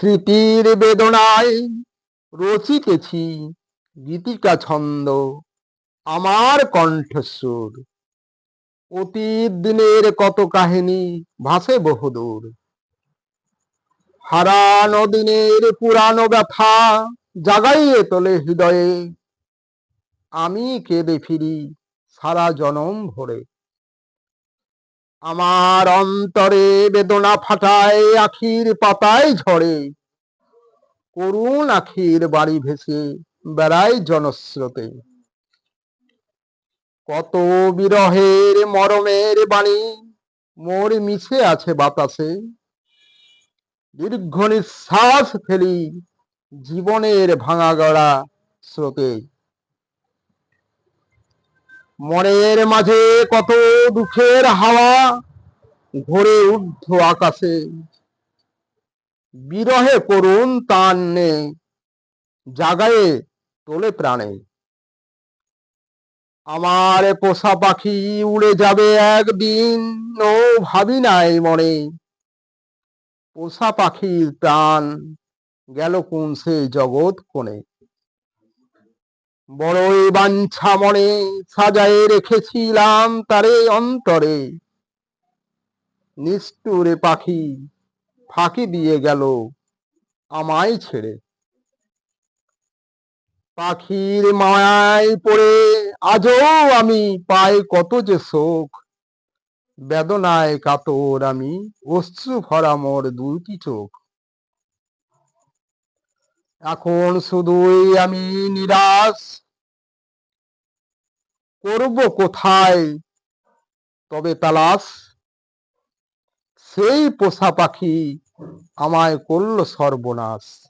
স্মৃতির বেদনায় রচিতেছি গীতিকা ছন্দ, আমার কণ্ঠস্বর। অতীত দিনের কত কাহিনী ভাসে বহুদূর। হারানো দিনের পুরানো ব্যথা জাগাইয়ে তোলে হৃদয়ে। আমি কেঁদে ফিরি সারা জনম ভরে। আমার অন্তরে বেদনা ফাটায়, আখির পাতায় ঝরে। করুণ আখির বাড়ি ভেসে বেড়ায় জনস্রোতে। কত বিরহের মরমের বাণী মোর মিশে আছে বাতাসে। দীর্ঘ নিঃশ্বাস ফেলি জীবনের ভাঙা গড়া স্রোতে। মনের মাঝে কত দুঃখের হাওয়া ঘোরে ঊর্ধ্ব আকাশে। বিরহে করুন তান নে, জাগায়ে তোলে প্রাণে। আমার পোষা পাখি উড়ে যাবে একদিন, ও ভাবি নাই মনে। পোষা পাখির প্রাণ গেল কোন সে জগৎ কোণে। বড়ই বাঞ্ছা মনে সাজায়ে রেখেছিলাম তারে অন্তরে। নিষ্ঠুরে পাখি ফাঁকি দিয়ে গেল আমায় ছেড়ে। পাখির মায়ায় পড়ে আজও আমি পাই কত যে শোক। বেদনায় কাতর আমি অশ্রু ভরা মোর দুটি চোখ। এখন শুধুই আমি নিরাশ। করব কোথায়? তবে তালাশ। সেই পোষা পাখি আমায় করল সর্বনাশ।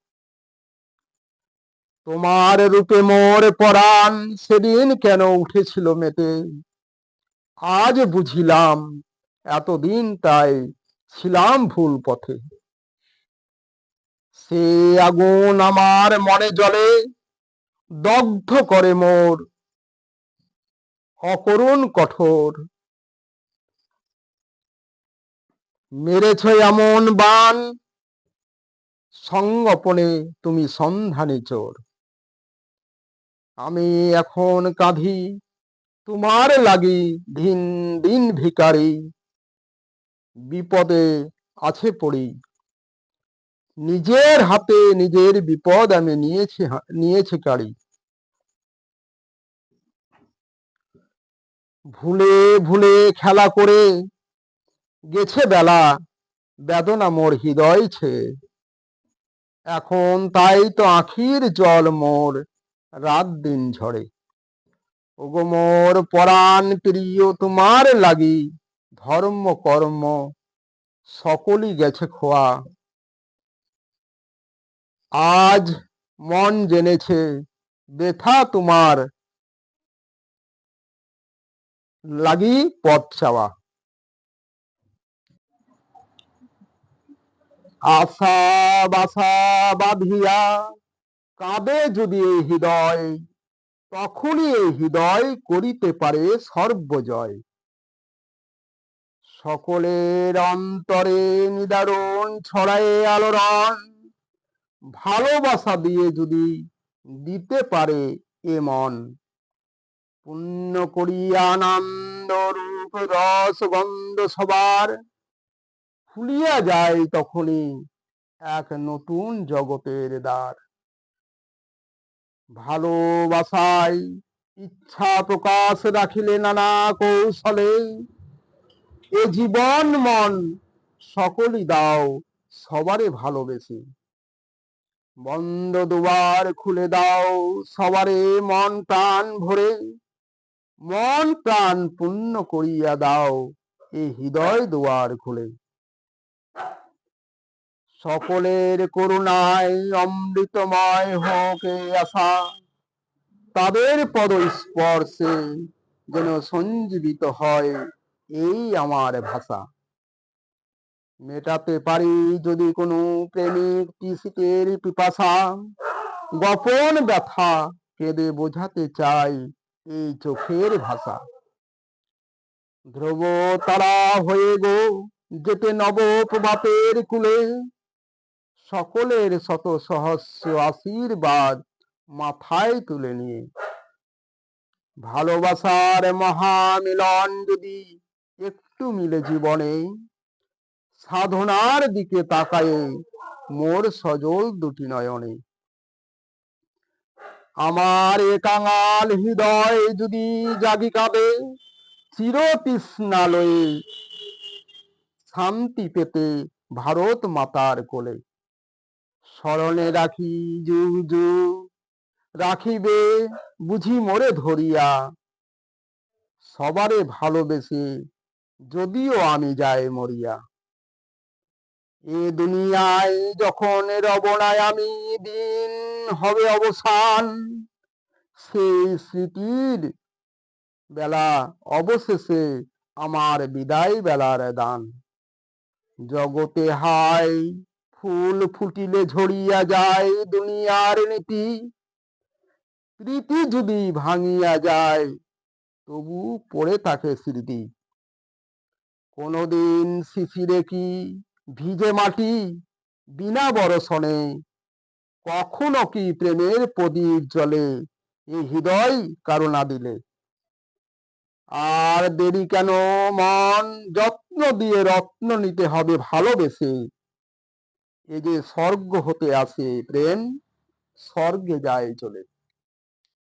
তোমার রূপে মোর পরাণ সেদিন কেন উঠেছিল মেতে? আজ বুঝিলাম, এতদিন তাই ছিলাম ভুল পথে। সে আগুন আমার মনে জলে, দগ্ধ করে মোর অকরুণ কঠোর। মেরেছ এমন বান সঙ্গপনে তুমি সন্ধানে চোর। আমি এখন কাঁধি, তোমার লাগি দিন দিন ভিকারি। বিপদে আছে পড়ি নিজের হাতে নিজের বিপদ আমি নিয়েছি নিয়েছি কাড়ি ভুলে ভুলে খেলা করে গেছে বেলা, বেদনা মোর হৃদয় ছে। এখন তাই তো আখির জল মোর রাত দিন ঝরে। ওগো মোর পরাণ প্রিয় তোমার লাগি, ধর্ম কর্ম সকলই গেছে খোয়া। আজ মন জেনেছে বেথা তোমার। লাগি পথ চাওয়া। আশা বাসা বাঁধিয়া কাঁদে যদি এই হৃদয়, তখনই এই হৃদয় করিতে পারে সর্বজয়। সকলের অন্তরে নিদারুণ ছড়ায়ে আলোড়ন ভালোবাসা দিয়ে যদি দিতে পারে এ মন। পুণ্য করিয়া আনন্দ রূপ রস গন্ধ সবার খুলিয়া যায় তখনই এক নতুন জগতের দ্বার। ভালোবাসায় ইচ্ছা প্রকাশ রাখিলে নানা কৌশলে এ জীবন মন সকলই দাও সবারে ভালোবেসে। বন্ধ দুয়ার খুলে দাও সবারে, মন প্রাণ ভরে। মন প্রাণ পূর্ণ করিয়া দাও এই হৃদয় দুয়ার খুলে। সকলের করুণায় অমৃতময় হোক আশা। তাদের পদ স্পর্শে যেন সঞ্জীবিত হয় এই আমার ভাষা। মেটাতে পারি যদি কোনো প্রেমিক পিসিকের পিপাসা। গোপন ব্যথা কেঁদে বোঝাতে চাই এই চোখের ভাষা। ধ্রুব তারা হয়ে গো, যেতে নব প্রভাতের কুলে। সকলের শত সহস্র আশীর্বাদ মাথায় তুলে নিয়ে। ভালোবাসার মহামিলন যদি একটু মিলে জীবনে সাধনার দিকে তাকায়ে মোর সজল দুটি নয়নে। আমার এ কাঙাল হৃদয় যদি জাগি কাঁদে চির তৃষ্ণালয়ে শান্তি পেতে ভারত মাতার কোলে। স্মরণে রাখি যুগ যুগ, রাখিবে বুঝি মোরে ধরিয়া। সবারে ভালোবেসে যদিও আমি যাই মরিয়া। এ দুনিয়ায় যখন রবনায় আমি দিন হবে অবসান, সেই স্মৃতির বেলা অবশেষে আমার বিদায় বেলার দান। জগতে হায়, ফুল ফুটিলে ঝরিয়া যায় দুনিয়ার নীতি, প্রীতি যদি ভাঙিয়া যায়, তবু পড়ে থাকে স্মৃতি। কোনদিন শিশিরে কি ভিজে মাটি বিনা বরসনে কখনো কি প্রেমের প্রদীপ জলে এই হৃদয় কারণা দিলে। আর দেরি কেন? মন যত্ন দিয়ে রত্ন নিতে হবে ভালোবেসে। এ যে স্বর্গ হতে আসে, প্রেম স্বর্গে যায় চলে।